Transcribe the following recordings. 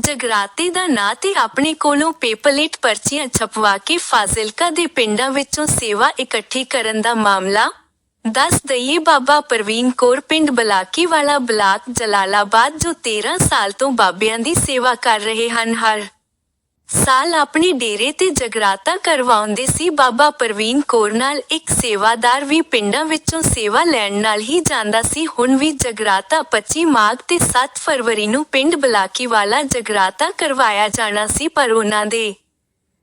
ਜਗਰਾਤੇ ਦਾ ਨਾਂ ਤੇ ਆਪਣੇ ਕੋਲੋਂ ਪੇਪਰਲੇਟ ਪਰਚੀਆਂ ਛਪਵਾ ਕੇ ਫਾਜ਼ਿਲਕਾ ਦੇ ਪਿੰਡਾਂ ਵਿੱਚੋਂ ਸੇਵਾ ਇਕੱਠੀ ਕਰਨ ਦਾ ਮਾਮਲਾ ਦੱਸ ਦਈਏ ਬਾਬਾ ਪ੍ਰਵੀਨ ਕੌਰ ਪਿੰਡ ਬਲਾਕੀ ਵਾਲਾ ਬਲਾਕ ਜਲਾਲਾਬਾਦ ਜੋ 13 ਸਾਲ ਤੋਂ ਬਾਬਿਆਂ ਦੀ ਸੇਵਾ ਕਰ ਰਹੇ ਹਨ, ਹਰ ਸਾਲ ਆਪਣੇ ਡੇਰੇ ਤੇ ਜਗਰਾਤਾ ਕਰਵਾਉਂਦੇ ਸੀ, ਬਾਬਾ ਪ੍ਰਵੀਨ ਕੌਰ ਨਾਲ ਇੱਕ ਸੇਵਾਦਾਰ ਵੀ ਪਿੰਡਾਂ ਵਿੱਚੋਂ ਸੇਵਾ ਲੈਣ ਨਾਲ ਹੀ ਜਾਂਦਾ ਸੀ। ਹੁਣ ਵੀ ਜਗਰਾਤਾ 25 ਮਾਘ ਤੇ 7 ਫਰਵਰੀ ਨੂੰ ਪਿੰਡ ਬਲਾਕੀ ਵਾਲਾ ਜਗਰਾਤਾ ਕਰਵਾਇਆ ਜਾਣਾ ਸੀ ਪਰ ਉਹਨਾਂ ਦੇ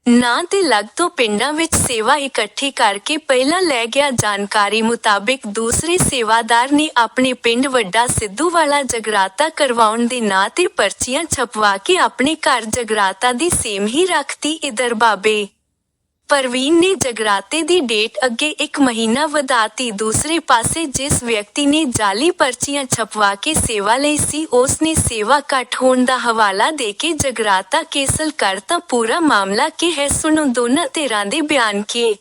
ਨਾਂ ਤੇ ਲੱਗ ਤੋਂ ਪਿੰਡਾਂ ਵਿੱਚ ਸੇਵਾ ਇਕੱਠੀ ਕਰਕੇ ਪਹਿਲਾਂ ਲੈ ਗਿਆ ਜਾਣਕਾਰੀ ਮੁਤਾਬਿਕ ਦੂਸਰੇ ਸੇਵਾਦਾਰ ਨੇ ਆਪਣੇ ਪਿੰਡ ਵੱਡਾ ਸਿੱਧੂ ਵਾਲਾ ਜਗਰਾਤਾ ਕਰਵਾਉਣ ਦੇ ਨਾਂ ਤੇ ਪਰਚੀਆਂ ਛਪਵਾ ਕੇ ਆਪਣੇ ਘਰ ਜਗਰਾਤਾ ਦੀ ਸੇਮ ਹੀ ਰੱਖਤੀ। ਇਧਰ ਬਾਬੇ ਪ੍ਰਵੀਨ ਨੇ ਜਗਰਾਤੇ ਦੀ ਡੇਟ ਅੱਗੇ ਇੱਕ ਮਹੀਨਾ ਵਧਾਤੀ। ਦੂਸਰੇ ਪਾਸੇ ਜਿਸ ਵਿਅਕਤੀ ਨੇ ਜਾਲੀ ਪਰਚੀਆਂ ਛਪਵਾ ਕੇ ਸੇਵਾ ਲਈ ਸੀ ਉਸ ਨੇ ਸੇਵਾ ਘੱਟ ਹੋਣ ਦਾ ਹਵਾਲਾ ਦੇ ਕੇ ਜਗਰਾਤਾ ਕੇਸਲ ਕਰਤਾ ਪੂਰਾ ਮਾਮਲਾ ਕੀ ਹੈ ਸੁਣੋ ਦੋਨਾਂ ਧਿਰਾਂ ਦੇ ਬਿਆਨ ਕੀ।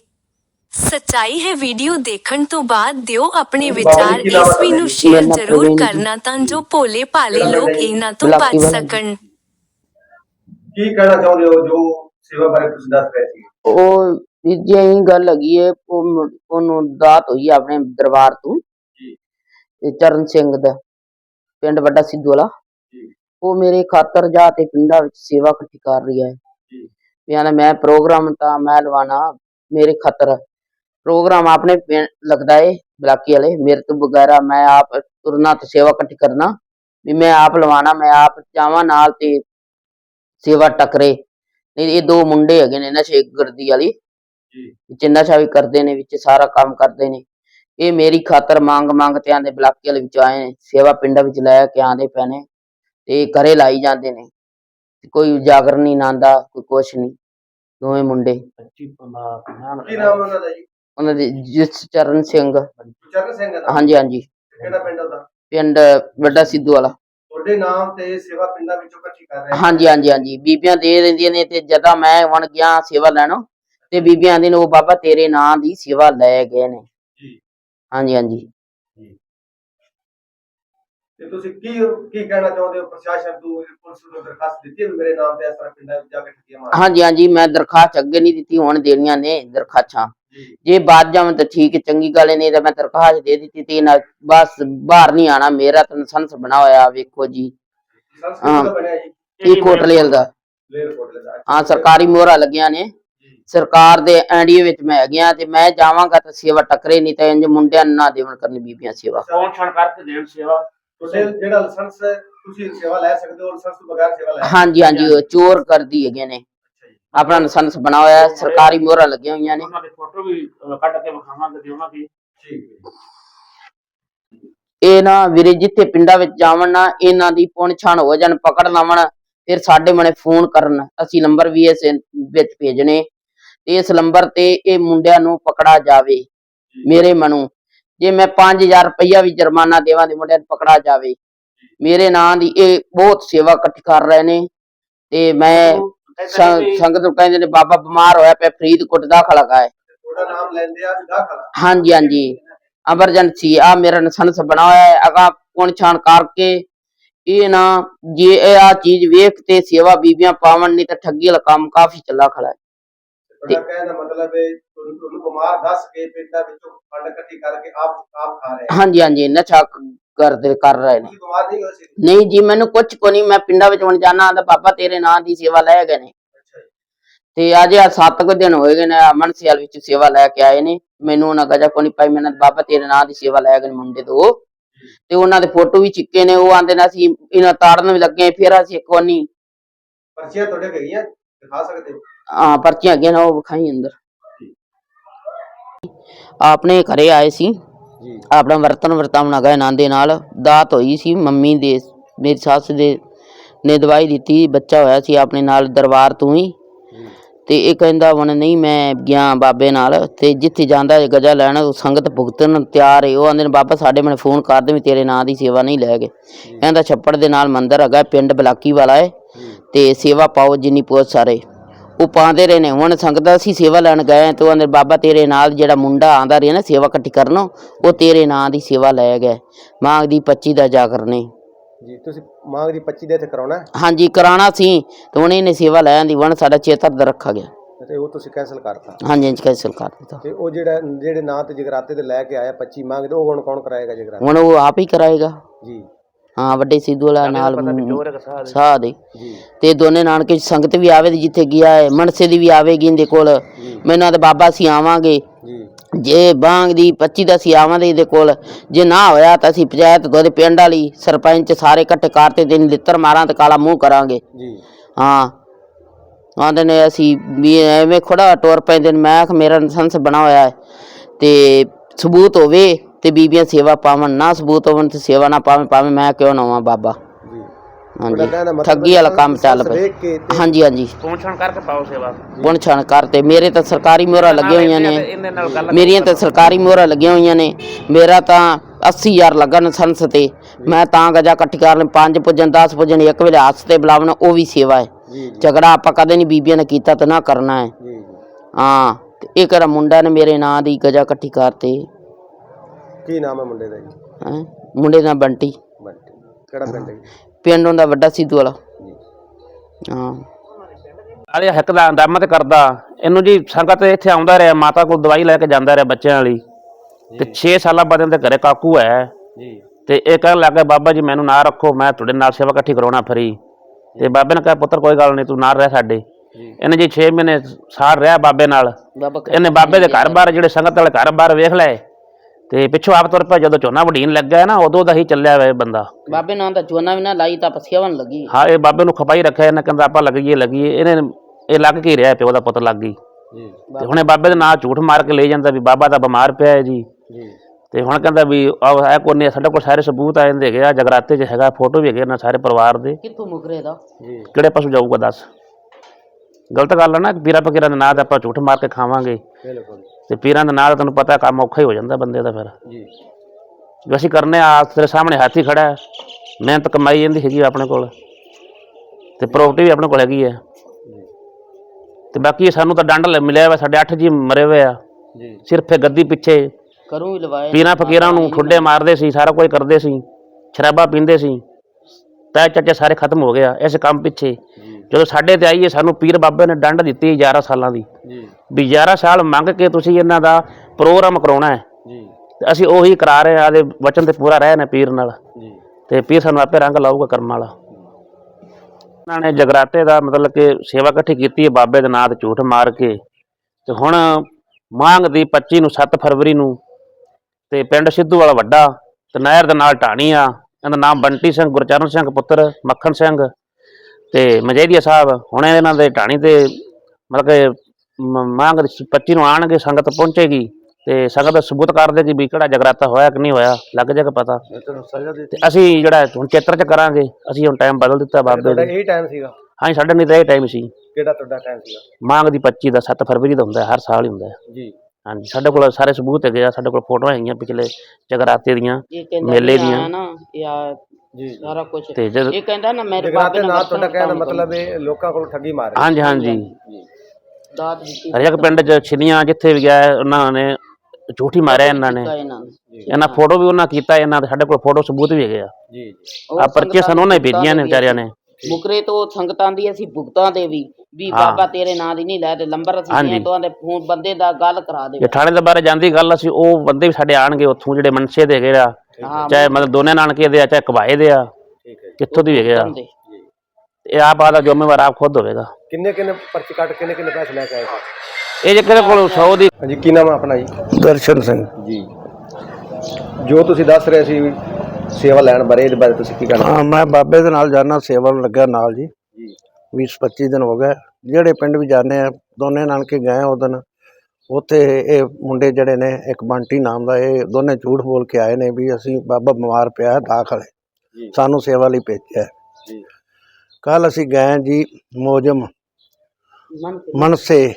ਸੱਚਾਈ ਹੈ ਵੀਡੀਓ ਦੇਖਣ ਤੋਂ ਬਾਅਦ ਦਿਓ ਆਪਣੇ ਵਿਚਾਰ ਇਸ ਵੀ ਨੂੰ ਸ਼ੇਅਰ ਜ਼ਰੂਰ ਕਰਨਾ ਤਾਂ ਜੋ ਭੋਲੇ ਭਾਲੇ ਲੋਕ ਇਹਨਾਂ ਤੋਂ ਬਚ ਸਕਣ। ਕੀ ਕਹਿਣਾ ਚਾਹੁੰਦੇ ਹੋ ਜੋ ਸੇਵਾ ਬਾਰੇ ਤੁਸੀਂ ਦੱਸ ਰਹੇ ਸੀ? ਉਹ ਵੀਰ ਜੀ ਇਹੀ ਗੱਲ ਹੈਗੀ ਹੈ ਉਹ ਮੁ- ਉਹਨੂੰ ਦਾਤ ਹੋਈ ਆ ਆਪਣੇ ਦਰਬਾਰ ਤੋਂ। ਜੀ। ਚਰਨ ਸਿੰਘ ਦਾ ਪਿੰਡ ਵੱਡਾ ਸਿੱਧੂ ਵਾਲਾ। ਜੀ। ਉਹ ਮੇਰੇ ਖਾਤਰ ਜਾ ਤੇ ਪਿੰਡਾਂ ਵਿੱਚ ਸੇਵਾ ਇਕੱਠੀ ਕਰ ਰਹੀ ਹੈ ਜੀ। ਵੀ ਮੈਂ ਪ੍ਰੋਗਰਾਮ ਤਾਂ ਮੈਂ ਲਵਾਣਾ ਮੇਰੇ ਖਾਤਰ। ਪ੍ਰੋਗਰਾਮ ਆਪਣੇ ਪਿੰਡ ਲੱਗਦਾ ਏ ਬਲਾਕੀ ਵਾਲੇ। ਮੇਰੇ ਤੋਂ ਬਗੈਰਾ ਮੈਂ ਆਪ ਤੁਰਨਾ ਤੇ ਸੇਵਾ ਇਕੱਠੀ ਕਰਨਾ। ਵੀ ਮੈਂ ਆਪ ਲਵਾਣਾ ਮੈਂ ਆਪ ਜਾਵਾਂ ਨਾਲ ਤੇ ਸੇਵਾ ਟਕਰੇ ਨਹੀਂ ਇਹ ਦੋ ਮੁੰਡੇ ਹੈਗੇ ਨੇ ਨਸ਼ੇ ਗਰਦੀ ਵਾਲੀ। ਜੀ। ਵਿੱਚ ਨਸ਼ਾ ਵੀ ਕਰਦੇ ਨੇ ਵਿੱਚ ਸਾਰਾ ਕੰਮ ਕਰਦੇ ਨੇ। ਇਹ ਮੇਰੀ ਖਾਤਰ ਮੰਗ ਮੰਗ ਤੇ ਆਂਦੇ ਬਲਾਕੀ ਵਾਲੇ ਵਿੱਚ ਆਏ ਨੇ। ਸੇਵਾ ਪਿੰਡਾਂ ਵਿੱਚ ਲੈ ਕੇ ਆਂਦੇ ਪਏ ਨੇ ਤੇ ਘਰੇ ਲਾਈ ਜਾਂਦੇ ਨੇ। ਕੋਈ ਜਾਗਰ ਨਹੀਂ ਨਾਂਦਾ ਕੋਈ ਕੁਛ ਨਹੀਂ। ਦੋਵੇਂ ਮੁੰਡੇ। ਕੀ ਨਾਮ ਉਹਨਾਂ ਦਾ ਜੀ? ਉਹਨਾਂ ਦੇ ਜਿਸ ਚਰਨ ਸਿੰਘ। ਚਰਨ ਸਿੰਘ ਦਾ? ਹਾਂਜੀ ਹਾਂਜੀ। ਕਿਹੜਾ ਪਿੰਡ ਉਹਦਾ? ਪਿੰਡ ਵੱਡਾ ਸਿੱਧੂ ਵਾਲਾ। ਤੁਹਾਡੇ ਨਾਮ ਤੇ ਸੇਵਾ ਪਿੰਡਾਂ ਵਿੱਚੋਂ ਇਕੱਠੀ ਕਰ ਰਹੇ ਹਾਂਜੀ ਹਾਂਜੀ ਹਾਂਜੀ। ਬੀਬੀਆਂ ਦੇ ਦਿੰਦੀਆਂ ਨੇ ਤੇ ਜਦਾਂ ਮੈਂ ਹੁਣ ਗਿਆ ਸੇਵਾ ਲੈਣ ਤੇ ਬੀਬੀਆਂ ਆਂਦੀਆਂ ਨੇ ਉਹ ਬਾਬਾ ਤੇਰੇ ਨਾਂ ਦੀ ਸੇਵਾ ਲੈ ਗਏ ਨੇ। ਜੀ। ਹਾਂਜੀ ਹਾਂਜੀ। ਤੇ ਤੁਸੀਂ ਕੀ ਕੀ ਕਹਿਣਾ ਚਾਹੁੰਦੇ ਹੋ? ਪ੍ਰਸ਼ਾਸਨ ਤੋਂ ਪੁਲਿਸ ਨੂੰ ਦਰਖਾਸਤ ਦਿੱਤੀ ਹੈ ਵੀ ਮੇਰੇ ਨਾਮ ਤੇ ਇਸ ਤਰ੍ਹਾਂ ਪਿੰਡਾਂ ਵਿੱਚ ਜਾ ਕੇ ਠੱਗੀਆਂ ਮਾਰ ਹਾਂਜੀ ਹਾਂਜੀ। ਮੈਂ ਦਰਖਾਸਤ ਅੱਗੇ ਨਹੀਂ ਦਿੱਤੀ ਹੁਣ ਦੇਣੀਆਂ ਨੇ ਦਰਖਾਸਤਾਂ। ਜੀ ਬਾਅਦ ਜਾਵਾਂ ਤਾਂ ਠੀਕ ਹੈ ਚੰਗੀ ਗੱਲ ਹੈ, ਨਹੀਂ ਤਾਂ ਮੈਂ ਦਰਖਾਸਤ ਦੇ ਦਿੱਤੀ ਤੇ ਨਾ ਬਸ ਬਾਹਰ ਨਹੀਂ ਆਣਾ ਮੇਰਾ ਤਾਂ ਸੰਸ ਬਣਾ ਹੋਇਆ ਵੇਖੋ ਜੀ। ਜੀ? ਇਹ ਕੋਟਲੇ ਦਾ। ਹਾਂ ਸਰਕਾਰੀ ਮੋਹਰਾਂ ਲੱਗੀਆਂ ਨੇ। ਸਰਕਾਰ ਦੇ ਐਂਡੀਏ ਵਿੱਚ ਮੈਂ ਗਿਆ ਤੇ ਮੈਂ ਜਾਵਾਂਗਾ ਤਾਂ ਸੇਵਾ ਟੱਕਰੇ ਨਹੀਂ ਤਾਂ ਇੰਜ ਮੁੰਡਿਆਂ ਨੂੰ ਨਾ ਦੇਵਣ ਕਰਨੀ ਬੀਬੀਆਂ ਸੇਵਾ। ਕੌਣ ਛਣ ਕਰਕੇ ਦੇਣ ਸੇਵਾ। ਤੁਸੀਂ ਜਿਹੜਾ ਲਾਇਸੈਂਸ ਹੈ ਤੁਸੀਂ ਸੇਵਾ ਲੈ ਸਕਦੇ ਹੋ ਲਾਇਸੈਂਸ ਤੋਂ ਬਗੈਰ ਸੇਵਾ ਲੈ ਹਾਂਜੀ ਹਾਂਜੀ ਚੋਰ ਕਰਦੀ ਹੈਗੇ ਨੇ। ਆਪਣਾ ਲਾਇਸੈਂਸ ਬਣਾ ਹੋਇਆ ਹੈ, ਸਰਕਾਰੀ ਮੋਹਰਾਂ ਲੱਗੀਆਂ ਹੋਈਆਂ ਨੇ। ਉਹਨਾਂ ਦੀ ਫੋਟੋ ਵੀ ਅਹ, ਕੱਢ ਕੇ ਵਿਖਾਵਾਂਗੇ ਤੇ ਉਹਨਾਂ ਦੀ ਠੀਕ ਹੈ। ਇਹ ਨਾ ਵੀਰੇ ਜਿੱਥੇ ਪਿੰਡਾਂ ਵਿੱਚ ਜਾਵਣ ਨਾ ਇਹਨਾਂ ਦੀ ਪੁਣ ਛਾਣ ਹੋ ਜਾਣ ਪਕੜ ਲਾਵਣ ਫਿਰ ਸਾਡੇ ਮਨੇ ਫੋਨ ਕਰਨ। ਅਸੀਂ ਨੰਬਰ ਵੀ ਇਸ ਵਿੱਚ ਭੇਜਣੇ। ਤੇ ਇਸ ਨੰਬਰ ਤੇ ਇਹ ਮੁੰਡਿਆਂ ਨੂੰ ਪਕੜਾ ਜਾਵੇ ਮੇਰੇ ਮਨੋਂ। ਜੇ ਮੈਂ 5000 ਰੁਪਈਆ ਵੀ ਜੁਰਮਾਨਾ ਦੇਵਾਂ ਦੇ ਮੁੰਡਿਆਂ ਨੂੰ ਪਕੜਾ ਜਾਵੇ। ਮੇਰੇ ਨਾਂ ਦੀ ਇਹ ਬਹੁਤ ਸੇਵਾ ਇਕੱਠੀ ਕਰ ਰਹੇ ਨੇ। ਤੇ ਮੈਂ ਸੰ- ਸੰਗਤ ਨੂੰ ਕਹਿੰਦੇ ਨੇ ਬਾਬਾ ਬਿਮਾਰ ਹੋਇਆ ਪਿਆ ਫਰੀਦਕੋਟ ਦਾਖਲਾ ਹੈ ਤੁਹਾਡਾ ਨਾਮ ਲੈਂਦੇ ਆ ਖੜਾ ਹਾਂਜੀ ਹਾਂਜੀ। ਐਮਰਜੈਂਸੀ ਆ ਮੇਰਾ ਲਾਇਸੈਂਸ ਬਣਾ ਹੋਇਆ ਹੈ ਅਗਾ ਪੁਣ ਛਾਣ ਕਰਕੇ ਇਹ ਨਾ ਜੇ ਇਹ ਆ ਚੀਜ਼ ਵੇਖ ਤੇ ਸੇਵਾ ਬੀਬੀਆਂ ਪਾਵਣ ਨਹੀਂ ਤਾਂ ਠੱਗੀ ਵਾਲਾ ਕੰਮ ਕਾਫੀ ਚੱਲਾ ਖੜਾ ਹੈ। ਤੁਹਾਡਾ ਕਹਿਣ ਦਾ ਮਤਲਬ ਹੈ ਤੁਹਾਨੂੰ ਤੁਹਾਨੂੰ ਬਿਮਾਰ ਦੱਸ ਕੇ ਪਿੰਡਾਂ ਵਿੱਚੋਂ ਫੰਡ ਇਕੱਠੀ ਕਰਕੇ ਆਪ ਆਪ ਖਾ ਰਹੇ ਆ। ਹਾਂਜੀ ਹਾਂਜੀ ਨਸ਼ਾ ਕ- ਕਰਦੇ ਕਰ ਰਹੇ ਨੇ। ਬਿਮਾਰ ਨਹੀਂ ਹੋਏ ਸੀ ਨਹੀਂ ਜੀ ਮੈਨੂੰ ਕੁਝ ਕੋ ਨਹੀਂ ਮੈਂ ਪਿੰਡਾਂ ਵਿੱਚ ਹੁਣ ਜਾਣਾ ਆਂਦਾ ਪਾਪਾ ਤੇਰੇ ਨਾਂ ਦੀ ਸੇਵਾ ਲੈ ਗਏ ਨੇ। ਅੱਛਾ ਜੀ। ਤੇ ਅੱਜ ਆ 7 ਕੁ ਦਿਨ ਹੋਏ ਗਏ ਨੇ ਅਮਨ ਸਿਆਲ ਵਿੱਚ ਸੇਵਾ ਲੈ ਕੇ ਆਏ ਨੇ। ਮੈਨੂੰ ਉਹਨਾਂ ਕਹਾ ਕੋਈ ਨਹੀਂ ਭਾਈ ਮੈਨਾਂ ਬਾਬਾ ਤੇਰੇ ਨਾਂ ਦੀ ਸੇਵਾ ਲੈ ਗਏ ਨੇ ਮੁੰਡੇ ਤੋਂ ਤੇ ਉਹਨਾਂ ਦੇ ਫੋਟੋ ਵੀ ਚਿੱਕੇ ਨੇ ਉਹ ਆਂਦੇ ਨੇ ਅਸੀਂ ਇਹਨਾਂ ਤਾੜਨ ਵੀ ਲੱਗੇ ਫਿਰ ਅਸੀਂ ਇੱਕ ਵਾਰੀ ਪਰਚੀਆਂ ਤੁਹਾਡੇ ਗਈਆਂ ਦਿਖਾ ਸਕਦੇ ਹੋ? ਆ ਪਰਚੀਆਂ ਅੱਗੇ ਨਾ ਉਹ ਵਿਖਾਈ ਅੰਦਰ। ਆਪਣੇ ਘਰੇ ਆਏ ਸੀ। ਜੀ। ਆਪਣਾ ਵਰਤਨ ਵਰਤਾਵਣਾ ਗਏ ਨਾਂ ਦੇ ਨਾਲ। ਦਾਤ ਹੋਈ ਸੀ ਮੰਮੀ ਦੇ ਮੇਰੀ ਸੱਸ ਦੇ ਨੇ ਦਵਾਈ ਦਿੱਤੀ ਬੱਚਾ ਹੋਇਆ ਸੀ ਆਪਣੇ ਨਾਲ ਦਰਬਾਰ ਤੋਂ ਹੀ। ਤੇ ਇਹ ਕਹਿੰਦਾ ਹੁਣ ਨਹੀਂ ਮੈਂ ਗਿਆ ਬਾਬੇ ਨਾਲ ਤੇ ਜਿੱਥੇ ਜਾਂਦਾ ਹੈ ਗਜਾ ਲੈਣ ਉਹ ਸੰਗਤ ਭੁਗਤਣ ਤਿਆਰ ਹੈ ਉਹ ਆਂਦੇ ਨੇ ਬਾਬਾ ਸਾਡੇ ਮੈਨੂੰ ਫੋਨ ਕਰ ਦੇ ਵੀ ਤੇਰੇ ਨਾਂ ਦੀ ਸੇਵਾ ਨਹੀਂ ਲੈ ਗਏ। ਕਹਿੰਦਾ ਛੱਪੜ ਦੇ ਨਾਲ ਮੰਦਿਰ ਹੈਗਾ ਪਿੰਡ ਬਲਾਕੀ ਵਾਲਾ ਹੈ ਤੇ ਸੇਵਾ ਪਾਓ ਜਿੰਨੀ ਪਹੁੰਚ ਸਾਰੇ। ਉਹ ਪਾਉਂਦੇ ਰਹੇ ਨੇ। ਹੁਣ ਸੰਗਤ ਅਸੀਂ ਸੇਵਾ ਲੈਣ ਗਏ ਤੇ ਆਂਦੇ ਬਾਬਾ ਤੇਰੇ ਨਾਲ ਜਿਹੜਾ ਮੁੰਡਾ ਆਂਦਾ ਰਿਹਾ ਨਾ ਸੇਵਾ ਇਕੱਠੀ ਕਰਨ ਉਹ ਤੇਰੇ ਨਾਂ ਦੀ ਸੇਵਾ ਲੈ ਗਿਆ। ਮਾਂਗਦੀ 25 ਦਾ ਜਾ ਕਰਨੇ ਜੀ ਤੁਸੀਂ ਮਾਂਗ ਦੀ 25 ਦੇ ਇੱਥੇ ਕਰਾਉਣਾ ਹੈ? ਹਾਂਜੀ ਕਰਾਣਾ ਸੀ ਤੇ ਹੁਣ ਇਹਨੇ ਸੇਵਾ ਲੈ ਆਂਦੀ ਵਣ ਸਾਡਾ ਚੇਤਰ ਦਾ ਰੱਖਾ ਗਿਆ। ਤੇ ਉਹ ਤੁਸੀਂ ਕੈਨਸਲ ਕਰਤਾ। ਹਾਂਜੀ ਇੰਜ ਕੈਂਸਲ ਕਰ ਦਿੱਤਾ। ਤੇ ਉਹ ਜਿਹੜਾ ਜਿਹੜੇ ਨਾਂ ਤੇ ਜਗਰਾਤੇ ਤੇ ਲੈ ਕੇ ਆਇਆ 25 ਮੰਗਦੇ ਉਹ ਹੁਣ ਕੌਣ ਕਰਾਏਗਾ ਜਗਰਾਤਾ? ਹੁਣ ਉਹ ਆਪ ਹੀ ਕਰਾਏਗਾ। ਜੀ। ਹਾਂ ਵੱਡੇ ਸਿੱਧੂ ਵਾਲਾ ਨਾਲ ਸਾਹ ਦੇ। ਤੇ ਦੋਨੇ ਨਾਨਕੇ ਸੰਗਤ ਵੀ ਆਵੇ ਜਿੱਥੇ ਗਿਆ ਹੈ ਮਨਸੇ ਦੀ ਵੀ ਆਵੇਗੀ ਇਹਦੇ ਕੋਲ। ਮੈਨੂੰ ਤੇ ਬਾਬਾ ਅਸੀਂ ਆਵਾਂਗੇ। ਜੀ। ਬਾਂਗ ਦੀ 25 ਦਾ ਅਸੀਂ ਆਵਾਂਗੇ ਇਹਦੇ ਕੋਲ। ਜੇ ਨਾ ਹੋਇਆ ਤਾਂ ਅਸੀਂ ਪੰਚਾਇਤ ਉਹਦੇ ਪਿੰਡ ਵਾਲੀ ਸਰਪੰਚ ਸਾਰੇ ਇਕੱਠੇ ਕਰਤੇ ਤੇ ਲਿੱਤਰ ਮਾਰਾਂ ਤੇ ਕਾਲਾ ਮੂੰਹ ਕਰਾਂਗੇ। ਹਾਂ। ਆਂਦੇ ਨੇ ਅਸੀਂ ਵੀ ਐਵੇਂ ਖੜਾ ਟੁਰ ਪੈਂਦੇ ਮੈਂ ਮੇਰਾ ਲਾਇਸੈਂਸ ਬਣਾ ਹੋਇਆ ਹੈ ਤੇ ਸਬੂਤ ਹੋਵੇ। ਤੇ ਬੀਬੀਆਂ ਸੇਵਾ ਪਾਵਣ ਨਾ ਸਬੂਤ ਹੋਵਣ ਤੇ ਸੇਵਾ ਨਾ ਪਾਵੇਂ ਪਾਵੇਂ ਮੈਂ ਕਿਉਂ ਨਾ ਹੋਵਾਂ ਬਾਬਾ। ਹਾਂਜੀ। ਠੱਗੀ ਵਾਲਾ ਕੰਮ ਚੱਲ ਪਿਆ। ਹਾਂਜੀ ਹਾਂਜੀ। ਪਹੁੰਚਣ ਕਰਕੇ ਪਾਓ ਸੇਵਾ। ਗੁਣ ਛਣ ਕਰਤੇ ਮੇਰੇ ਤਾਂ ਸਰਕਾਰੀ ਮੋਹਰਾਂ ਲੱਗੀਆਂ ਹੋਈਆਂ ਨੇ। ਮੇਰੀਆਂ ਤਾਂ ਸਰਕਾਰੀ ਮੋਹਰਾਂ ਲੱਗੀਆਂ ਹੋਈਆਂ ਨੇ। ਮੇਰਾ ਤਾਂ 80000 ਲੱਗਾ ਲਾਇਸੈਂਸ ਤੇ ਮੈਂ ਤਾਂ ਗਜਾ ਇਕੱਠੀ ਕਰ ਲੈ। 5 ਪੁੱਜਣ 10 ਪੁੱਜਣ ਇੱਕ ਵੇਲੇ ਹੱਥ ਤੇ ਬੁਲਾਵਣਾ ਉਹ ਵੀ ਸੇਵਾ ਹੈ। ਝਗੜਾ ਆਪਾਂ ਕਦੇ ਨਹੀਂ ਬੀਬੀਆਂ ਨੇ ਕੀਤਾ ਤੇ ਨਾ ਕਰਨਾ ਹੈ। ਹਾਂ। ਤੇ ਇਹ ਕਿਹੜਾ ਮੁੰਡਾ ਨੇ ਮੇਰੇ ਨਾਂ ਦੀ ਗਜਾ ਇਕੱਠੀ ਕਰਤੇ ਕੀ ਨਾਮ ਹੈ ਮੁੰਡੇ ਦਾ ਜੀ? ਹੈਂ? ਮੁੰਡੇ ਦਾ ਬੰਟੀ। ਬੰਟੀ। ਕਿਹੜਾ ਪਿੰਡ ਹੈ ਜੀ? ਪਿੰਡ ਹੁੰਦਾ ਵੱਡਾ ਸਿੱਧੂ ਵਾਲਾ। ਹਾਂ। ਆਲੇ ਹੱਕ ਦਾ ਅੰਦਾਮਤ ਕਰਦਾ। ਇਹਨੂੰ ਜੀ ਸੰਗਤ ਇੱਥੇ ਆਉਂਦਾ ਰਿਹਾ ਮਾਤਾ ਕੋਲ ਦਵਾਈ ਲੈ ਕੇ ਜਾਂਦਾ ਰਿਹਾ ਬੱਚਿਆਂ ਵਾਲੀ। ਤੇ 6 ਸਾਲਾਂ ਬਾਅਦ ਇਹਦੇ ਘਰੇ ਕਾਕੂ ਹੈ ਜੀ। ਤੇ ਇਹ ਕਹਿਣ ਲੱਗਾ ਬਾਬਾ ਜੀ ਮੈਨੂੰ ਨਾ ਰੱਖੋ ਮੈਂ ਤੁਹਾਡੇ ਨਾਲ ਸੇਵਾ ਇਕੱਠੀ ਕਰਾਉਣਾ ਫਰੀ। ਤੇ ਬਾਬੇ ਨੇ ਕਿਹਾ ਪੁੱਤਰ ਕੋਈ ਗੱਲ ਨਹੀਂ ਤੂੰ ਨਾਲ ਰਹਿ ਸਾਡੇ। ਇਹਨੇ ਜੀ 6 ਮਹੀਨੇ ਸਾਰ ਰਿਹਾ ਬਾਬੇ ਨਾਲ। ਬਾਬਾ ਇਹਨੇ ਬਾਬੇ ਦੇ ਘਰ ਬਾਹਰ ਜਿਹੜੇ ਸੰਗਤ ਵਾਲੇ ਘਰ ਬਾਹਰ ਵੇਖ ਲਏ। ਤੇ ਪਿੱਛੋਂ ਆਪ ਤੁਰ ਪਿਆ ਜਦੋਂ ਝੋਨਾ ਵਡੀਨ ਲੱਗਾ ਨਾ ਉਦੋਂ ਦਾ ਹੀ ਚੱਲਿਆ ਵੇ ਬੰਦਾ। ਬਾਬੇ ਨਾਂ ਦਾ ਚੋਨਾ ਵੀ ਨਾ ਲਾਈ ਤਾਂ ਪਸਿਆਵਨ ਲੱਗੀ। ਹਾਂ ਇਹ ਬਾਬੇ ਨੂੰ ਖਪਾਈ ਰੱਖਿਆ ਇਹਨੇ ਕਹਿੰਦਾ ਆਪਾਂ ਲੱਗੀਏ ਲੱਗੀਏ। ਇਹਨੇ ਇਹ ਲੱਗ ਕੇ ਹੀ ਰਿਹਾ ਪਿਓ ਦਾ ਪੁੱਤ ਲੱਗ ਗਈ। ਜੀ। ਤੇ ਹੁਣੇ ਬਾਬੇ ਦੇ ਨਾਂ ਝੂਠ ਮਾਰ ਕੇ ਲੈ ਜਾਂਦਾ ਵੀ ਬਾਬਾ ਤਾਂ ਬਿਮਾਰ ਪਿਆ ਹੈ ਜੀ। ਜੀ। ਤੇ ਹੁਣ ਕਹਿੰਦਾ ਵੀ ਆਹ ਇਹ ਕੋਨੇ ਸਾਡੇ ਕੋਲ ਸਾਰੇ ਸਬੂਤ ਆ ਜਾਂਦੇ ਹੈਗੇ ਆ ਜਗਰਾਤੇ 'ਚ ਹੈਗਾ ਫੋਟੋ ਵੀ ਹੈਗੇ ਨਾ ਸਾਰੇ ਪਰਿਵਾਰ ਦੇ। ਕਿੱਥੋਂ ਮੁਕਰੇ ਦਾ ਜੀ। ਕਿਹੜੇ ਪਾਸੋਂ ਜਾਊਗਾ ਦੱਸ। ਗਲਤ ਗੱਲ ਆ ਨਾ ਕਿ ਪੀਰਾਂ ਫਕੀਰਾਂ ਦੇ ਨਾਂ ਤੇ ਆਪਾਂ ਝੂਠ ਮਾਰ ਕੇ ਖਾਵਾਂਗੇ। ਬਿਲਕੁਲ। ਤੇ ਪੀਰਾਂ ਦੇ ਨਾਂ ਦਾ ਤੈਨੂੰ ਪਤਾ ਕੰਮ ਔਖਾ ਹੀ ਹੋ ਜਾਂਦਾ ਬੰਦੇ ਦਾ ਫਿਰ। ਜੀ। ਜੋ ਅਸੀਂ ਕਰਨੇ ਆ ਤੇਰੇ ਸਾਹਮਣੇ ਹੱਥ ਹੀ ਖੜਾ ਹੈ। ਮਿਹਨਤ ਕਮਾਈ ਜਾਂਦੀ ਹੈਗੀ ਆਪਣੇ ਕੋਲ। ਤੇ ਪ੍ਰਾਪਰਟੀ ਵੀ ਆਪਣੇ ਕੋਲ ਹੈਗੀ ਹੈ ਤੇ ਬਾਕੀ ਸਾਨੂੰ ਤਾਂ ਡੰਡ ਮਿਲਿਆ ਵਾ ਸਾਡੇ 8 ਜੀ ਮਰੇ ਹੋਏ ਆ। ਜੀ। ਸਿਰਫ ਇਹ ਗੱਦੀ ਪਿੱਛੇ। ਕਰੂੰ ਹੀ ਲਵਾਏ। ਪੀਰਾਂ ਫਕੀਰਾਂ ਨੂੰ ਠੁੱਡੇ ਮਾਰਦੇ ਸੀ ਸਾਰਾ ਕੁਝ ਕਰਦੇ ਸੀ। ਸ਼ਰਾਬਾਂ ਪੀਂਦੇ ਸੀ। ਤੈ ਚਾਚੇ ਸਾਰੇ ਖਤਮ ਹੋ ਗਿਆ ਇਸ ਕੰਮ ਪਿੱਛੇ। ਜਦੋਂ ਸਾਡੇ ਤੇ ਆਈਏ ਸਾਨੂੰ ਪੀਰ ਬਾਬੇ ਨੇ ਡੰਡ ਦਿੱਤੀ 11 ਸਾਲਾਂ ਦੀ। ਜੀ। ਵੀ 11 ਸਾਲ ਮੰਗ ਕੇ ਤੁਸੀਂ ਇਹਨਾਂ ਦਾ ਪ੍ਰੋਗਰਾਮ ਕਰਾਉਣਾ ਹੈ। ਜੀ। ਤੇ ਅਸੀਂ ਉਹੀ ਕਰਾ ਰਹੇ ਆ ਦੇ ਵਚਨ ਤੇ ਪੂਰਾ ਰਹੇ ਨੇ ਪੀਰ ਨਾਲ। ਜੀ। ਤੇ ਪੀਰ ਸਾਨੂੰ ਆਪੇ ਰੰਗ ਲਾਊਗਾ ਕਰਮ ਵਾਲਾ। ਉਹਨਾਂ ਨੇ ਜਗਰਾਤੇ ਦਾ ਮਤਲਬ ਕਿ ਸੇਵਾ ਇਕੱਠੀ ਕੀਤੀ ਹੈ ਬਾਬੇ ਦੇ ਨਾਂ ਤੇ ਝੂਠ ਮਾਰ ਕੇ। ਤੇ ਹੁਣ ਮੰਗ ਦੀ 25 ਨੂੰ 7 ਫਰਵਰੀ ਨੂੰ ਤੇ ਪਿੰਡ ਸਿੱਧੂ ਵਾਲਾ ਵੱਡਾ ਤੇ ਨਹਿਰ ਦੇ ਨਾਲ ਢਾਣੀ ਆ। ਇਹਦਾ ਨਾਮ ਬੰਟੀ ਸਿੰਘ ਗੁਰਚਰਨ ਸਿੰਘ ਪੁੱਤਰ ਮੱਖਣ ਸਿੰਘ। ਤੇ ਮਜੈਦੀਆ ਸਾਹਿਬ ਹੁਣ ਇਹਨਾਂ ਦੇ ਢਾਣੀ ਤੇ ਮਤਲਬ ਕਿ ਮੰਗ ਦੀ 25 ਨੂੰ ਆਣਗੇ ਸੰਗਤ ਪਹੁੰਚੇਗੀ। ਤੇ ਸੰਗਤ ਸਬੂਤ ਕਰ ਦੇਗੀ ਵੀ ਕਿਹੜਾ ਜਗਰਾਤਾ ਹੋਇਆ ਕਿ ਨਹੀਂ ਹੋਇਆ ਲੱਗ ਜਾਏਗਾ ਪਤਾ। ਤੇ ਅਸੀਂ ਜਿਹੜਾ ਹੁਣ ਚੇਤਰ ਚ ਕਰਾਂਗੇ ਅਸੀਂ ਹੁਣ ਟਾਈਮ ਬਦਲ ਦਿੱਤਾ ਬਾਬੇ ਦੇ। ਇਹ ਟਾਈਮ ਸੀਗਾ? ਹਾਂਜੀ ਸਾਡੇ ਨਹੀਂ ਤਾਂ ਇਹ ਟਾਈਮ ਸੀ। ਕਿਹੜਾ ਤੁਹਾਡਾ ਟਾਈਮ ਸੀਗਾ? ਮੰਗ ਦੀ 25 ਦਾ 7 ਫਰਵਰੀ ਦਾ ਹੁੰਦਾ ਹਰ ਸਾਲ ਹੀ ਹੁੰਦਾ। ਹੈ। ਜੀ। ਹਾਂਜੀ ਸਾਡੇ ਕੋਲ ਸਾਰੇ ਸਬੂਤ ਹੈਗੇ ਆ ਸਾਡੇ ਕੋਲ ਫੋਟੋਆਂ ਹੈਗੀਆਂ ਪਿਛਲੇ ਜਗਰਾਤੇ ਦੀਆਂ ਮੇਲੇ ਦੀਆਂ। ਜੀ ਸਾਰਾ ਕੁਝ ਤੇ ਜਦ ਇਹ ਕਹਿੰਦਾ ਨਾ ਮੇਰੇ ਬਾਬੇ ਨਾਲ ਨਾਲ ਤੁਹਾਡਾ ਕਹਿਣ ਦਾ ਮਤਲਬ ਇਹ ਲੋਕਾਂ ਕੋਲ ਠੱਗੀ ਮਾਰ ਰਹੇ। ਹਾਂਜੀ ਹਾਂਜੀ। ਜੀ। ਦਾਤ ਦਿੱਤੀ ਹਰੇਕ ਪਿੰਡ ਚ ਛਿਲੀਆਂ ਜਿੱਥੇ ਵੀ ਗਿਆ ਉਹਨਾਂ ਨੇ ਝੂਠੀ ਮਾਰਿਆ ਇਹਨਾਂ ਨੇ। ਇਹਨਾਂ ਨੇ। ਇਹਨਾਂ ਫੋਟੋ ਵੀ ਉਹਨਾਂ ਕੀਤਾ ਇਹਨਾਂ ਦੇ ਸਾਡੇ ਕੋਲ ਫੋਟੋ ਸਬੂਤ ਵੀ ਹੈਗੇ ਆ। ਜੀ ਜੀ। ਉਹ ਆ ਪਰਚੀਆਂ ਸਾਨੂੰ ਉਹਨਾਂ ਹੀ ਭੇਜੀਆਂ ਨੇ ਵਿਚਾਰਿਆਂ ਨੇ। ਮੁਕਰੇ ਤੋਂ ਸੰਗਤਾਂ ਦੀ ਅਸੀਂ ਭੁਗਤਾਂ ਦੇ ਵੀ ਵੀ। ਬਾਬਾ ਤੇਰੇ ਨਾਂ ਦੀ ਨਹੀਂ ਲੈ ਤੇ ਲੰਬਰ ਅਸੀਂ ਹਾਂਜੀ। ਦੇ ਤੋਂ ਦੇ ਫੋਨ ਬੰਦੇ ਦਾ ਗੱਲ ਕਰਾ ਦੇ। ਥਾਣੇ ਦੇ ਬਾਰੇ ਜਾਂਦੀ ਗੱਲ ਅਸੀਂ ਉਹ ਬੰਦੇ ਵੀ ਸਾਡੇ ਆਣਗੇ ਉੱਥੋਂ ਜਿਹੜੇ ਮਨਸੇ ਦੇ ਹੈਗੇ ਆ ਹਾਂ ਚਾਹੇ ਮਤਲਬ ਦੋਨੇ ਨਾਨਕੇ ਦੇ ਆ ਚਾਹੇ ਕਬਾਏ ਦੇ ਆ ਠੀਕ ਹੈ ਜੀ। ਕਿੱਥੋਂ ਦੀ ਹੈਗੇ ਆ? ਬੰਦੇ। ਇਹ ਆਪ ਆਦਾ ਜ਼ਿੰਮੇਵਾਰ ਆਪ ਖੁਦ ਹੋਵੇਗਾ। ਕਿੰਨੇ ਕਿੰਨੇ ਪਰਚੀ ਕੱਟ ਕਿੰਨੇ ਕਿੰਨੇ ਪੈਸੇ ਲੈ ਕੇ ਆਏ? ਸੀ ਇਹ ਜੇ ਕਿਹਦੇ ਕੋਲ 100 ਦੀ ਹਾਂਜੀ ਕੀ ਨਾਮ ਹੈ ਆਪਣਾ ਜੀ? ਦਰਸ਼ਨ ਸਿੰਘ। ਜੀ। ਜੋ ਤੁਸੀਂ ਦੱਸ ਰਹੇ ਸੀ ਸੇਵਾ ਲੈਣ ਬਾਰੇ ਇਹਦੇ ਬਾਰੇ ਤੁਸੀਂ ਕੀ ਕਹਿਣਾ ਹਾਂ ਮੈਂ ਬਾਬੇ ਦੇ ਨਾਲ ਜਾਣਾ ਸੇਵਾ ਨੂੰ ਲੱਗਿਆ ਨਾਲ ਜੀ। ਜੀ। 20 25 ਦਿਨ ਹੋ ਗਏ। ਜਿਹੜੇ ਪਿੰਡ ਵੀ ਜਾਂਦੇ ਆ ਦੋਨੇ ਨਾਨਕੇ ਗਏ ਉਹ ਦਿਨ। ਉੱਥੇ ਇਹ ਮੁੰਡੇ ਜਿਹੜੇ ਨੇ ਇੱਕ ਬੰਟੀ ਨਾਮ ਦਾ ਇਹ ਦੋਨੇ ਝੂਠ ਬੋਲ ਕੇ ਆਏ ਨੇ ਵੀ ਅਸੀਂ ਬਾਬਾ ਬਿਮਾਰ ਪਿਆ ਹੈ, ਦਾਖਲ ਹੈ। ਸਾਨੂੰ ਸੇਵਾ ਲਈ ਭੇਜਿਆ ਜੀ। ਕੱਲ ਅਸੀਂ ਗਏ ਜੀ ਮੋਜਮ ਮਨਸੇ।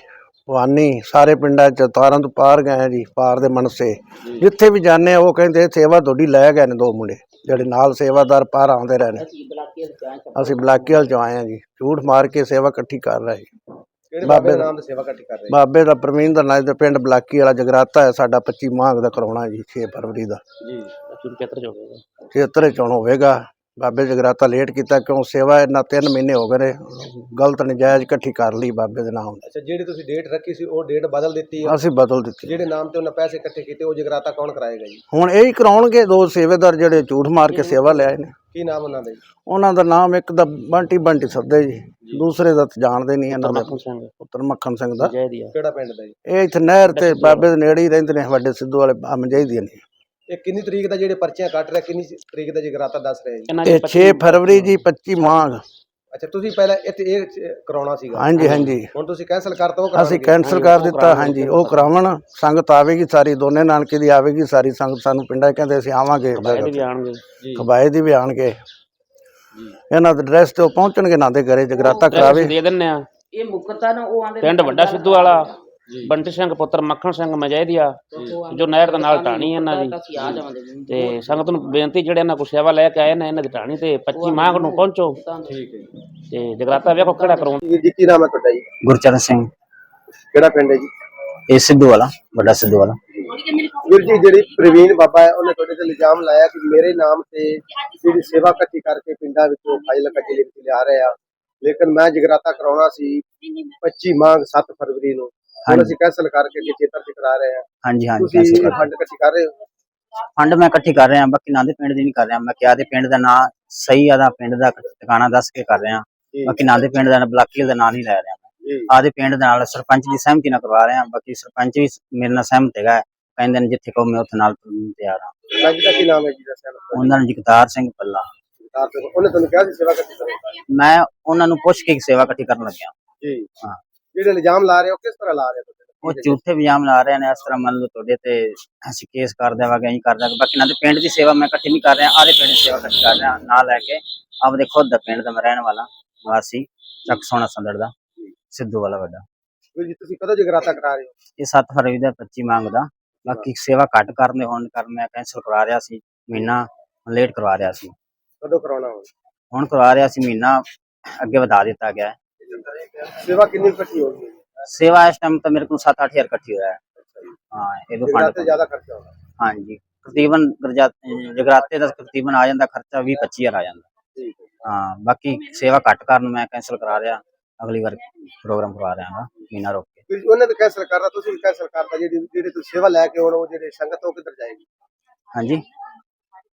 ਭਵਾਨੀ ਸਾਰੇ ਪਿੰਡਾਂ ਚ ਤਾਰਾਂ ਤੋਂ ਪਾਰ ਗਏ ਜੀ ਪਾਰ ਦੇ ਮਨਸੇ। ਜਿੱਥੇ ਵੀ ਜਾਂਦੇ ਉਹ ਕਹਿੰਦੇ ਸੇਵਾ ਤੁਹਾਡੀ ਲੈ ਗਏ ਨੇ ਦੋ ਮੁੰਡੇ ਜਿਹੜੇ ਨਾਲ ਸੇਵਾਦਾਰ ਪਾਰ ਆਉਂਦੇ ਰਹੇ ਨੇ। ਅਸੀਂ ਬਲਾਕੀ ਦੇ ਚਾਹ ਅਸੀਂ ਬਲਾਕੀ ਵਾਲ ਚ ਆਏ ਹਾਂ ਜੀ ਝੂਠ ਮਾਰ ਕੇ ਸੇਵਾ ਇਕੱਠੀ ਕਰ ਰਹੇ ਕਿਹੜੇ ਬਾਬੇ ਦੇ ਨਾਮ ਤੇ ਸੇਵਾ ਇਕੱਠੀ ਕਰ ਰਹੇ? ਬਾਬੇ ਦਾ ਪ੍ਰਵੀਨ ਦਾ ਨਾਂ ਦੇ ਪਿੰਡ ਬਲਾਕੀ ਵਾਲਾ ਜਗਰਾਤਾ ਹੈ ਸਾਡਾ 25 ਮਾਘ ਦਾ ਕਰਾਉਣਾ ਜੀ 6 ਫਰਵਰੀ ਦਾ। ਜੀ। ਚਿੱਤਰ ਚ ਹੋਵੇਗਾ ਖੇਤਰ ਚੋਣ ਹੋਵੇਗਾ। ਬਾਬੇ ਜਗਰਾਤਾ ਲੇਟ ਕੀਤਾ ਕਿਉਂ? ਸੇਵਾ ਇਹਨਾਂ 3 ਮਹੀਨੇ ਹੋ ਗਏ ਨੇ। ਗਲਤ ਨਜਾਇਜ਼ ਇਕੱਠੀ ਕਰ ਲਈ ਬਾਬੇ ਦੇ ਨਾਮ ਅੱਛਾ ਜਿਹੜੀ ਤੁਸੀਂ ਡੇਟ ਰੱਖੀ ਸੀ ਉਹ ਡੇਟ ਬਦਲ ਦਿੱਤੀ ਹੈ? ਅਸੀਂ ਬਦਲ ਦਿੱਤੀ। ਜਿਹੜੇ ਨਾਮ ਤੇ ਉਹਨਾਂ ਪੈਸੇ ਇਕੱਠੇ ਕੀਤੇ ਉਹ ਜਗਰਾਤਾ ਕੌਣ ਕਰਾਏਗਾ ਜੀ? ਹੁਣ ਇਹ ਹੀ ਕਰਾਉਣਗੇ ਦੋ ਸੇਵੇਦਾਰ ਜਿਹੜੇ ਝੂਠ ਮਾਰ ਕੇ ਸੇਵਾ ਲਿਆਏ ਨੇ। ਕੀ ਨਾਮ ਉਹਨਾਂ ਦਾ ਜੀ? ਉਹਨਾਂ ਦਾ ਨਾਮ ਇੱਕ ਦਾ ਬੰਟੀ ਬੰਟੀ ਸੱਦੇ ਜੀ। ਦੂਸਰੇ ਦਾ ਤਾਂ ਜਾਣਦੇ ਨਹੀਂ ਇਹਨਾਂ ਦੇ। ਪੁੱਤਰ ਮੱਖਣ ਸਿੰਘ ਦਾ। ਕਿਹੜਾ ਪਿੰਡ ਦਾ ਜੀ? ਇਹ ਇੱਥੇ ਨਹਿਰ ਤੇ ਬਾਬੇ ਦੇ ਨੇੜੇ ਹੀ ਰਹਿੰਦੇ ਨੇ ਵੱਡੇ ਸਿੱਧੂ ਵਾਲੇ ਅਮਜਾਈ ਦੀਆਂ ਨੇ। ਇਹ ਕਿੰਨੀ ਤਰੀਕ ਦਾ ਜਿਹੜੇ ਪਰਚੀਆਂ ਕੱਟ ਰਿਹਾ ਕਿੰਨੀ ਤਰੀਕ ਦਾ ਜਗਰਾਤਾ ਦੱਸ ਰਿਹਾ ਜੀ? ਇਹ 6 ਫਰਵਰੀ ਜੀ 25 ਮਾਘ। ਅੱਛਾ ਤੁਸੀਂ ਪਹਿਲਾਂ ਇੱਥੇ ਇਹ ਚ- ਕਰਾਉਣਾ ਸੀਗਾ। ਹਾਂਜੀ ਹਾਂਜੀ। ਹੁਣ ਤੁਸੀਂ ਕੈਨਸਲ ਕਰਤਾ ਉਹ ਅਸੀਂ ਕਰਾਉਣਗੇ ਕੈਂਸਲ ਕਰ ਦਿੱਤਾ ਹਾਂਜੀ ਉਹ ਕਰਾਵਣ ਸੰਗਤ ਆਵੇਗੀ ਸਾਰੀ ਦੋਨੇ ਨਾਨਕੇ ਦੀ ਆਵੇਗੀ ਸਾਰੀ ਸੰਗਤ ਸਾਨੂੰ ਪਿੰਡਾਂ 'ਚ ਕਹਿੰਦੇ ਅਸੀਂ ਆਵਾਂਗੇ। ਇਹਦੇ ਵੀ ਆਣਗੇ। ਜੀ। ਕਬਾਏ ਦੀ ਵੀ ਆਣਗੇ। ਇਹਨਾਂ ਦੇ ਐਡਰੈਸ ਤੇ ਉਹ ਪਹੁੰਚਣਗੇ ਨਾ ਦੇ ਘਰੇ ਜਗਰਾਤਾ ਕਰਾਵੇ। ਦੇ ਦਿੰਨੇ ਆ। ਇਹ ਮੁਕਤਾ ਨਾ ਉਹ ਆਂਦੇ ਪਿੰਡ ਵੱਡਾ ਸਿੱਧੂ ਵਾਲਾ। ਬੰਟੀ ਸਿੰਘ ਪੁੱਤਰ ਮੱਖਣ ਸਿੰਘ ਮਜੈਦੀਆ ਜੋ। ਨਹਿਰ ਦੇ ਨਾਲ ਢਾਣੀ ਹੈ ਇਹਨਾਂ ਦੀ। ਤੇ ਸੰਗਤ ਨੂੰ ਬੇਨਤੀ ਜਿਹੜੇ ਇਹਨਾਂ ਕੋਲ ਸੇਵਾ ਲੈ ਕੇ ਆਏ ਨੇ ਇਹਨਾਂ ਦੀ ਢਾਣੀ ਤੇ 25 ਮਾਘ ਨੂੰ ਪਹੁੰਚੋ। ਠੀਕ ਹੈ ਜੀ। ਤੇ ਜਗਰਾਤਾ ਵੇਖੋ ਕਿਹੜਾ ਕਰਾਉਣ ਜੀ ਕੀ ਨਾਮ ਹੈ ਤੁਹਾਡਾ ਜੀ? ਗੁਰਚਰਨ ਸਿੰਘ। ਕਿਹੜਾ ਪਿੰਡ ਹੈ ਜੀ? ਇਹ ਸਿੱਧੂ ਵਾਲਾ ਵੱਡਾ ਸਿੱਧੂ ਵਾਲਾ ਵੀਰ ਜੀ ਜਿਹੜੀ ਪ੍ਰਵੀਨ ਬਾਬਾ ਹੈ ਉਹਨੇ ਤੁਹਾਡੇ ਤੇ ਇਲਜ਼ਾਮ ਲਾਇਆ ਕਿ ਮੇਰੇ ਨਾਮ ਤੇ ਜਿਹੜੀ ਸੇਵਾ ਇਕੱਠੀ ਕਰਕੇ ਪਿੰਡਾਂ ਵਿੱਚੋਂ ਫਾਈਲ ਕੱਢੀ ਲਿਖ ਕੇ ਲਿਆ ਰਹੇ। ਆ ਲੇਕਿਨ ਮੈਂ ਜਗਰਾਤਾ ਕਰਾਉਣਾ ਸੀ 25 ਮਾਘ 7 ਫਰਵਰੀ ਨੂੰ। ਹੁਣ। ਅਸੀਂ ਕੈਂਸਲ ਕਰਕੇ ਜੇ ਚੇਤਰ ਚ ਕਰਾ ਰਹੇ ਆ ਹਾਂਜੀ ਹਾਂਜੀ ਤੁਸੀਂ ਕਰ ਫੰਡ ਇਕੱਠੀ ਕਰ ਰਹੇ ਹੋ? ਫੰਡ ਮੈਂ ਇਕੱਠੀ ਕਰ ਰਿਹਾ ਬਾਕੀ ਨਾਂ ਦੇ ਪਿੰਡ ਦੀ ਨਹੀਂ ਕਰ ਰਿਹਾ। ਮੈਂ ਕਿਹਾ ਦੇ ਪਿੰਡ ਦਾ ਨਾਂ ਸਹੀ ਆਦਾ ਪਿੰਡ ਦਾ ਟਿਕਾਣਾ ਦੱਸ ਕੇ ਕਰ ਰਿਹਾ। ਜੀ। ਬਾਕੀ ਨਾਂ ਦੇ ਪਿੰਡ ਦਾ ਬਲਾਕੀ ਦਾ ਨਾਂ ਨਹੀਂ ਲੈ ਰਿਹਾ ਜੀ। ਆਦੇ ਪਿੰਡ ਦੇ ਨਾਲ ਸਰਪੰਚ ਦੀ ਸਹਿਮਤੀ ਨਾਲ ਕਰਵਾ ਰਿਹਾ ਬਾਕੀ ਸਰਪੰਚ ਵੀ ਮੇਰੇ ਨਾਲ ਸਹਿਮਤ ਹੈਗਾ। ਕਹਿੰਦੇ ਨੇ ਜਿੱਥੇ ਕਹੋ ਮੈਂ ਉੱਥੇ ਨਾਲ ਤੁਰਨ ਨੂੰ ਤਿਆਰ ਹਾਂ। ਲੱਗ ਦਾ ਕੀ ਨਾਮ ਹੈ ਜੀ ਦਾ ਸੈਨ ਉਹਨਾਂ ਨੇ ਜਗਤਾਰ ਸਿੰਘ ਪੱਲਾ। ਉਹਨੇ ਤੁਹਾਨੂੰ ਕਿਹਾ ਸੀ ਸੇਵਾ ਇਕੱਠੀ ਕਰੋ ਮੈਂ ਉਹਨਾਂ ਨੂੰ ਪੁੱਛ ਕੇ ਸੇਵਾ ਇਕੱਠੀ ਕਰਨ ਲੱਗਿਆ। ਜੀ। ਹਾਂ। ਜਿਹੜੇ ਇਲਜ਼ਾਮ ਲਾ ਰਹੇ ਹੋ ਕਿਸ ਤਰ੍ਹਾਂ ਲਾ ਰਹੇ ਹੋ ਉਹ ਝੂਠੇ ਇਲਜ਼ਾਮ ਲਾ ਰਹੇ ਨੇ ਇਸ ਤਰ੍ਹਾਂ ਮੰਨ ਲਓ ਤੁਹਾਡੇ ਤੇ ਅਸੀਂ ਕੇਸ ਕਰ ਦੇਵਾਂਗੇ ਅਸੀਂ ਕਰ ਦਾਂਗੇ ਬਾਕੀ ਨਾ ਤੇ ਪਿੰਡ ਦੀ ਸੇਵਾ ਮੈਂ ਇਕੱਠੀ ਨਹੀਂ ਕਰ ਰਿਹਾ ਆਰੇ ਪਿੰਡ ਦੀ ਸੇਵਾ ਇਕੱਠੀ ਕਰ ਰਿਹਾ ਨਾ ਲੈ ਕੇ ਆਪਦੇ ਖੁਦ ਦਾ ਪਿੰਡ ਦਾ ਮੈਂ ਰਹਿਣ ਵਾਲਾ ਵਾਸੀ ਚੱਕ ਸੋਨਾ ਸੰਦੜ ਦਾ ਸਿੱਧੂ ਵਾਲਾ ਵੱਡਾ। ਜੀ ਤੁਸੀਂ ਕਦੋਂ ਜਗਰਾਤਾ ਕਰਾ ਰਹੇ ਹੋ? ਇਹ 7 ਫਰਵਰੀ ਦਾ 25 ਮੰਗਦਾ ਬਾਕੀ ਸੇਵਾ ਘੱਟ ਕਰਨ ਦੇ ਹੋਣ ਕਾਰਨ ਮੈਂ ਕੈਂਸਲ ਕਰਵਾ ਰਿਹਾ ਸੀ ਮਹੀਨਾ ਲੇਟ ਕਰਵਾ ਰਿਹਾ ਸੀ। ਕਦੋਂ ਕਰਾਉਣਾ ਹੋਵੇ ਹੁਣ ਕਰਵਾ ਰਿਹਾ ਸੀ ਮਹੀਨਾ ਅੱਗੇ ਵਧਾ ਦਿੱਤਾ ਗਿਆ। ਸੇਵਾ ਕਿੰਨੀ ਇਕੱਠੀ ਹੋਗੀ ਸੇਵਾ ਇਸ ਟਾਈਮ ਤਾਂ ਮੇਰੇ ਕੋਲ 7-8 ਹਜ਼ਾਰ ਇਕੱਠੀ ਹੋਇਆ ਹੈ। ਹਾਂ ਇਹਦੋਂ ਜਗਰਾਤੇ ਫੰਡ ਜ਼ਿਆਦਾ ਖਰਚਾ ਹੋਣਾ ਹਾਂਜੀ ਤਕਰੀਬਨ ਜਗਰਾਤੇ ਦਾ ਤਕਰੀਬਨ ਆ ਜਾਂਦਾ ਖਰਚਾ 20 25000 ਆ ਜਾਂਦਾ। ਹੈ ਹਾਂ ਬਾਕੀ ਸੇਵਾ ਘੱਟ ਕਰਨ ਮੈਂ ਕੈਂਸਲ ਕਰਾ ਰਿਹਾ ਅਗਲੀ ਵਾਰ ਪ੍ਰੋਗਰਾਮ ਕਰਵਾ ਰਿਹਾ ਹਾਂ ਮਹੀਨਾ ਰੋਕ ਕੇ। ਉਹਨੇ ਤਾਂ ਕੈਂਸਲ ਕਰਨਾ ਤੁਸੀਂ ਵੀ ਕੈਂਸਲ ਕਰਤਾ ਜਿਹੜੀ ਜਿਹੜੇ ਤੁਸੀਂ ਸੇਵਾ ਲੈ ਕੇ ਆਉਣ ਉਹ ਜਿਹੜੇ ਸੰਗਤ ਉਹ ਕਿੱਧਰ ਜਾਏਗੀ? ਹਾਂਜੀ।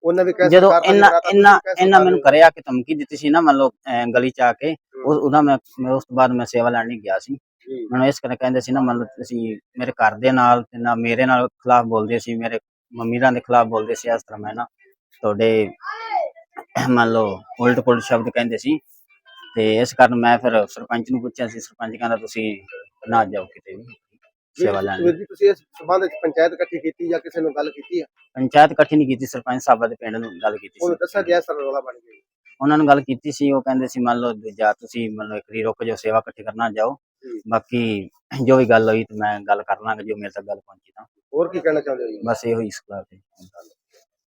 ਉਹਨੇ ਵੀ ਕੈਂਸਲ ਜਦੋਂ cancel ਇੰਨਾ ਕਰ ਮੈਨੂੰ ਕਰਿਆ ਕਿ ਧਮਕੀ ਦਿੱਤੀ ਸੀ ਨਾ ਮੰਨ ਲਓ ਗਲੀ ਚ ਆ ਕੇ ਉਹਦਾ ਮੈਂ ਉਸ ਤੋਂ ਬਾਅਦ ਮੈਂ ਸੇਵਾ ਲੈਣ ਨਹੀਂ ਗਿਆ ਸੀ। ਮੈਨੂੰ ਇਸ ਕਰਕੇ ਕਹਿੰਦੇ ਸੀ ਨਾ ਮੰਨ ਲਓ ਤੁਸੀਂ ਮੇਰੇ ਘਰ ਦੇ ਨਾਲ ਤੇ ਨਾ ਮੇਰੇ ਨਾਲ ਖਿਲਾਫ ਬੋਲਦੇ ਸੀ ਮੇਰੇ ਮੰਮੀ ਦੇ ਖਿਲਾਫ ਬੋਲਦੇ ਸੀ ਇਸ ਤਰ੍ਹਾਂ ਮੈਂ ਨਾ ਤੁਹਾਡੇ ਮੰਨ ਲਓ ਉਲਟ ਪੁਲਟ ਸ਼ਬਦ ਕਹਿੰਦੇ ਸੀ। ਤੇ ਇਸ ਕਾਰਨ ਮੈਂ ਫਿਰ ਸਰਪੰਚ ਨੂੰ ਪੁੱਛਿਆ ਸੀ ਸਰਪੰਚ ਕਹਿੰਦਾ ਤੁਸੀਂ ਨਾ ਜਾਓ ਕਿਤੇ ਵੀ। ਸੇਵਾ ਲੈਣ ਵੀਰ ਜੀ ਤੁਸੀਂ ਇਸ ਸੰਬੰਧ ਵਿੱਚ ਪੰਚਾਇਤ ਇਕੱਠੀ ਕੀਤੀ ਜਾਂ ਕਿਸੇ ਨੂੰ ਗੱਲ ਕੀਤੀ ਹੈ ਪੰਚਾਇਤ ਇਕੱਠੀ ਨਹੀਂ ਕੀਤੀ ਸਰਪੰਚ ਸਾਹਿਬਾਂ ਦੇ ਪਿੰਡ ਨੂੰ ਗੱਲ ਕੀਤੀ ਉਹਨੂੰ ਸੀ ਦੱਸਿਆ ਗਿਆ ਸਰ ਰੌਲਾ ਬਣ ਗਿਆ। ਉਹਨਾਂ ਨੂੰ ਗੱਲ ਕੀਤੀ ਸੀ ਉਹ ਕਹਿੰਦੇ ਸੀ ਮੰਨ ਲਓ ਜਾਂ ਤੁਸੀਂ ਮੰਨ ਲਓ ਇੱਕ ਵਾਰੀ ਰੁਕ ਜਾਓ ਸੇਵਾ ਇਕੱਠੀ ਕਰਨਾ ਜਾਓ। ਜੀ। ਬਾਕੀ ਜੋ ਵੀ ਗੱਲ ਹੋਈ ਤੇ ਮੈਂ ਗੱਲ ਕਰ ਲਾਂਗਾ ਜੋ ਮੇਰੇ ਤੱਕ ਗੱਲ ਪਹੁੰਚੀ ਤਾਂ। ਹੋਰ ਕੀ ਕਹਿਣਾ ਚਾਹੁੰਦੇ ਹੋ ਜੀ? ਬਸ ਇਹੋ ਹੀ ਇਸ ਗੱਲ ਤੇ।